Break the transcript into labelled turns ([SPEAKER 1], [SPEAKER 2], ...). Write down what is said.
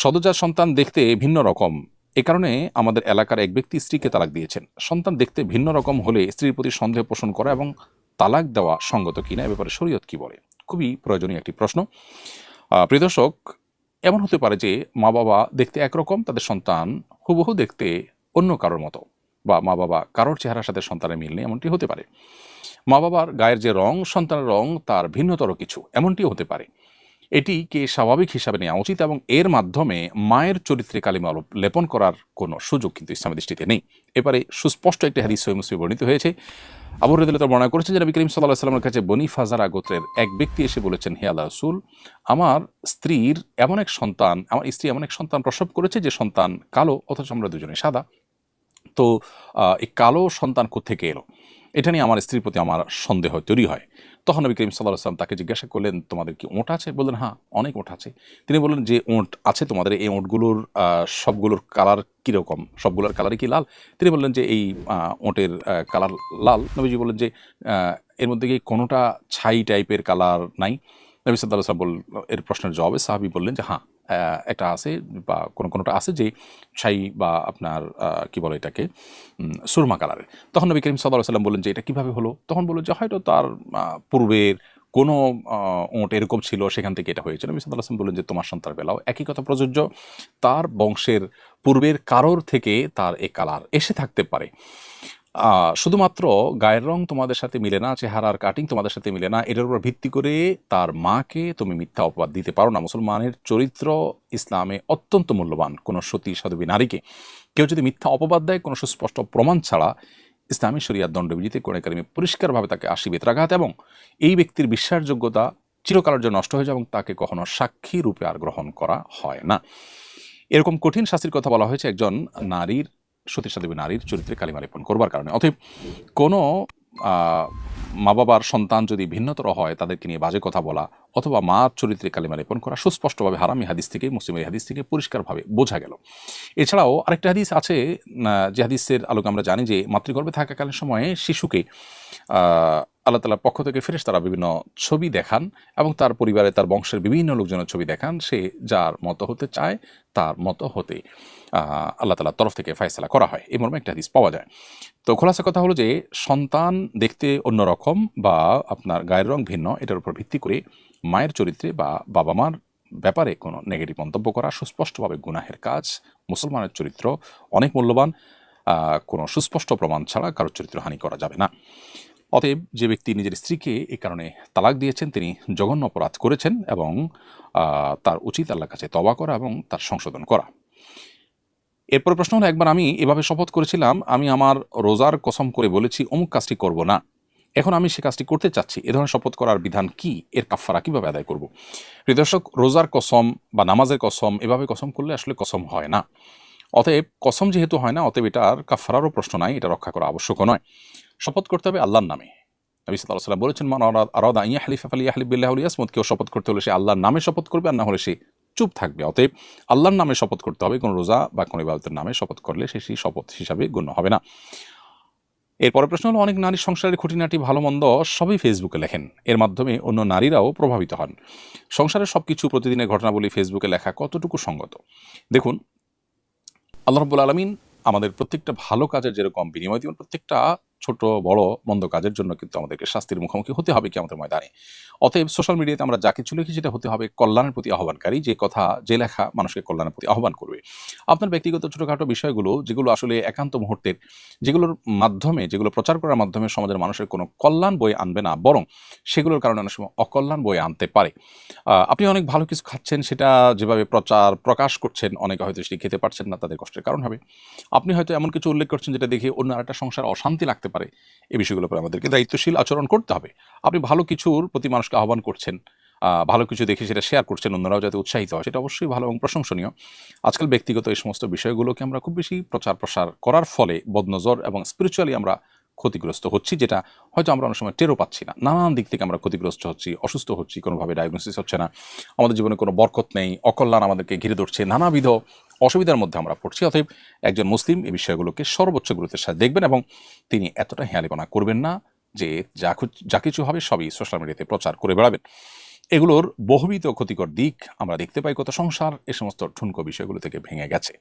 [SPEAKER 1] সদজাত সন্তান দেখতে ভিন্ন রকম। এ কারণে আমাদের এলাকার এক ব্যক্তি স্ত্রীকে তালাক দিয়েছেন। সন্তান দেখতে ভিন্ন রকম হলে স্ত্রীর প্রতি সন্দেহ পোষণ করা এবং তালাক দেওয়া সঙ্গত কিনা এ ব্যাপারে শরীয়ত কি বলে? খুবই প্রয়োজনীয় একটি প্রশ্ন। আহ, প্রিয় দর্শক এমন হতে পারে যে মা বাবা দেখতে একরকম তাদের সন্তান হুবহু দেখতে অন্য কারোর মতো বা মা বাবা কারোর চেহারার সাথে সন্তানের মিল নেই এমনটি হতে পারে। মা বাবার গায়ের যে রং সন্তানের রং তার ভিন্নতর কিছু এমনটিও হতে পারে। এটিকে স্বাভাবিক হিসাবে নেওয়া উচিত এবং এর মাধ্যমে মায়ের চরিত্রে কালিমা লেপন করার কোনো সুযোগ কিন্তু ইসলামের দৃষ্টিতে নেই। এবারে সুস্পষ্ট একটি হাদিস সহি বর্ণিত হয়েছে। আবু রদিল্লাহ বর্ণনা করেছেন, যে নবী করিম সাল্লাহ সাল্লামের কাছে বনি ফাজারা গোত্রের এক ব্যক্তি এসে বলেছেন, হে আল্লাহ রসুল, আমার স্ত্রীর এমন এক সন্তান, আমার স্ত্রী এমন এক সন্তান প্রসব করেছে যে সন্তান কালো, অথচ আমরা দুজনে সাদা। তো এই কালো সন্তান কোথেকে এলো? এটা নিয়ে আমার স্ত্রীর প্রতি আমার সন্দেহ তৈরি হয়। তখন নবী করিম সাল্লাহ আসলাম তাকে জিজ্ঞাসা করলেন, তোমাদের কি ওঁট আছে? বললেন হ্যাঁ অনেক ওঁট আছে। তিনি বললেন, যে ওঁট আছে তোমাদের, এই ওঁটগুলোর সবগুলোর কালার কীরকম সবগুলোর কালারই কি লাল? তিনি বললেন যে, এই ওঁটের কালার লাল। নবীজি বললেন যে এর মধ্যে কি কোনোটা ছাই টাইপের কালার নাই? নবী সাল্লাহ সাল্লাম বল এর প্রশ্নের জবাবে সাহাবি বললেন যে হ্যাঁ একটা আছে বা কোনো কোনোটা আছে যে ছাই বা আপনার কি বলে এটাকে সুরমা কালারের। তখন নবী করিম সাল্লাহ সাল্লাম বললেন যে, এটা কীভাবে হলো? তখন বলল যে, হয়তো তার পূর্বের কোনো ওঁট এরকম ছিল, সেখান থেকে এটা হয়েছে। নবী সাল্লাহ বললেন যে, তোমার সন্তান বেলাও একই কথা প্রযোজ্য। তার বংশের পূর্বের কারোর থেকে তার এ কালার এসে থাকতে পারে। শুধুমাত্র গায়ের রং তোমাদের সাথে মিলে না চেহারার কাটিং তোমাদের সাথে মিলে না এটার উপর ভিত্তি করে তার মাকে তুমি মিথ্যা অপবাদ দিতে পারো না। মুসলমানের চরিত্র ইসলামে অত্যন্ত মূল্যবান কোনো সতী, সাধবী নারীকে। কেউ যদি মিথ্যা অপবাদ দেয়, কোনো সুস্পষ্ট প্রমাণ ছাড়া ইসলামী শরিয়ার দণ্ডবিধিতে কোরআন কারিমে পরিষ্কারভাবে তাকে আশি বেতরাঘাত এবং এই ব্যক্তির বিশ্বাসযোগ্যতা চিরকালের জন্য নষ্ট হয়ে যায় এবং তাকে কখনো সাক্ষী রূপে আর গ্রহণ করা হয় না। এরকম কঠিন শাস্তির কথা বলা হয়েছে একজন নারীর সতী দেবী নারীর চরিত্রে কালিমা লেপন করবার কারণে। অতএব কোনো মা বাবার সন্তান যদি ভিন্নতর হয়, তাদেরকে নিয়ে বাজে কথা বলা অথবা মার চরিত্রে কালিমা লেপন করা সুস্পষ্টভাবে হারামি হাদিস থেকে মুসলিমের হাদিস থেকে পরিষ্কারভাবে বোঝা গেল। এছাড়াও আরেকটা হাদিস আছে যে হাদিসের আলোকে আমরা জানি যে, মাতৃগর্ভে থাকাকালীন সময়ে শিশুকে আল্লাহ তালার পক্ষ থেকে ফেরেস তারা বিভিন্ন ছবি দেখান এবং তার পরিবারে তার বংশের বিভিন্ন লোকজনের ছবি দেখান, সে যার মতো হতে চায় তার মতো হতে আল্লাহ তালার তরফ থেকে ফয়সলা করা হয়। এই মর্মে একটা হাদিস পাওয়া যায়। তো খোলাসা কথা হলো যে, সন্তান দেখতে অন্যরকম বা আপনার গায়ের রং ভিন্ন, এটার উপর ভিত্তি করে মায়ের চরিত্রে বা বাবা মার ব্যাপারে কোনো নেগেটিভ মন্তব্য করা সুস্পষ্টভাবে গুনাহের কাজ, মুসলমানের চরিত্র অনেক মূল্যবান কোনো সুস্পষ্ট প্রমাণ ছাড়া কারোর চরিত্র হানি করা যাবে না। অতএব যে ব্যক্তি নিজের স্ত্রীকে এ কারণে তালাক দিয়েছেন, তিনি জঘন্য অপরাধ করেছেন এবং তার উচিত আল্লাহর কাছে তবা করা এবং তার সংশোধন করা। এরপর প্রশ্ন হলো, একবার আমি এভাবে শপথ করেছিলাম, আমি আমার রোজার কসম করে বলেছি, অমুক কাজটি করব না। এখন আমি সে কাজটি করতে চাচ্ছি, এ ধরনের শপথ করার বিধান কি? এর কাফারা কীভাবে আদায় করব? প্রিয় দর্শক, রোজার কসম বা নামাজের কসম, এভাবে কসম করলে আসলে কসম হয় না। অতএব কসম যেহেতু হয় না, অতএব এটার কাফারারও প্রশ্ন নাই, এটা রক্ষা করা আবশ্যক নয়। শপথ করতে হবে আল্লাহর নামে। নবী সাল্লাহ সাল্লাম বলেছেন, মান আরাদা ইয়া হালিফা ফালি হালিফ বিল্লাহ ইয়াসমত। কেউ শপথ করতে হলে সে আল্লাহর নামে শপথ করবে আর না হলে সে চুপ থাকবে। অতএব আল্লাহর নামে শপথ করতে হবে, কোনো রোজা বা কোনো ইবাদতের নামে শপথ করলে সে সেই শপথ হিসাবে গণ্য হবে না। এরপরে প্রশ্ন হলো, অনেক নারীর সংসারের খুঁটিনাটি ভালো মন্দ সবই ফেসবুকে লেখেন। এর মাধ্যমে অন্য নারীরাও প্রভাবিত হন। সংসারের সব কিছু প্রতিদিনের ঘটনাবলী ফেসবুকে লেখা কতটুকু সঙ্গত? দেখুন, আল্লাহ রব্বুল আলমিন আমাদের প্রত্যেকটা ভালো কাজের যেরকম বিনিময় দিবেন, প্রত্যেকটা ছোট, বড়, মন্দ কাজের জন্য কিন্তু আমাদেরকে শাস্তির মুখোমুখি হতে হবে কি আমাদের ময়দানে। অতএব সোশ্যাল মিডিয়াতে আমরা যা কিছু লিখি সেটা হতে হবে কল্যাণের প্রতি আহ্বানকারী, যে কথা, যে লেখা মানুষকে কল্যাণের প্রতি আহ্বান করবে। আপনার ব্যক্তিগত ছোটোখাটো বিষয়গুলো, যেগুলো আসলে একান্ত মুহূর্তের, যেগুলোর মাধ্যমে, যেগুলো প্রচার করার মাধ্যমে সমাজের মানুষের কোনো কল্যাণ বই আনবে না, বরং সেগুলোর কারণে অনেক সময় অকল্যাণ বই আনতে পারে। আপনি অনেক ভালো কিছু খাচ্ছেন, সেটা যেভাবে প্রচার, প্রকাশ করছেন, অনেকে হয়তো সেটি খেতে পারছেন না, তাদের কষ্টের কারণ হবে। আপনি হয়তো এমন কিছু উল্লেখ করছেন, যেটা দেখে অন্য আরেকটা সংসার অশান্তি লাগতে পারে। এই বিষয়গুলোর উপরে আমাদেরকে দায়িত্বশীল আচরণ করতে হবে। আপনি ভালো কিছুর প্রতি মানুষকে আহ্বান করছেন ভালো কিছু দেখে সেটা শেয়ার করছেন, অন্যরাও যাতে উৎসাহিত হয়, সেটা অবশ্যই ভালো এবং প্রশংসনীয়। আজকাল ব্যক্তিগত এই সমস্ত বিষয়গুলোকে আমরা খুব বেশি প্রচার প্রসার করার ফলে বদনজর এবং স্পিরিচুয়ালি আমরা ক্ষতিগ্রস্ত হচ্ছি, যেটা হয়তো আমরা অনেক সময় টেরও পাচ্ছি না। নানান দিক থেকে আমরা ক্ষতিগ্রস্ত হচ্ছি, অসুস্থ হচ্ছি, কোনোভাবে ডায়াগনোসিস হচ্ছে না। আমাদের জীবনে কোনো বরকত নেই, অকল্যাণ আমাদেরকে ঘিরে ধরছে, নানাবিধ অসুবিধার মধ্যে আমরা পড়ছি। অতএব একজন মুসলিম এই বিষয়গুলোকে সর্বোচ্চ গুরুত্বের সাথে দেখবেন এবং তিনি এতটা হেয়ালিপনা করবেন না যে যা যা কিছু হবে সবই সোশ্যাল মিডিয়াতে প্রচার করে বেড়াবেন। এগুলোর বহুবিধ ক্ষতিকর দিক আমরা দেখতে পাই। কত সংসার, এ সমস্ত ঠুনকো বিষয়গুলো থেকে ভেঙে গেছে।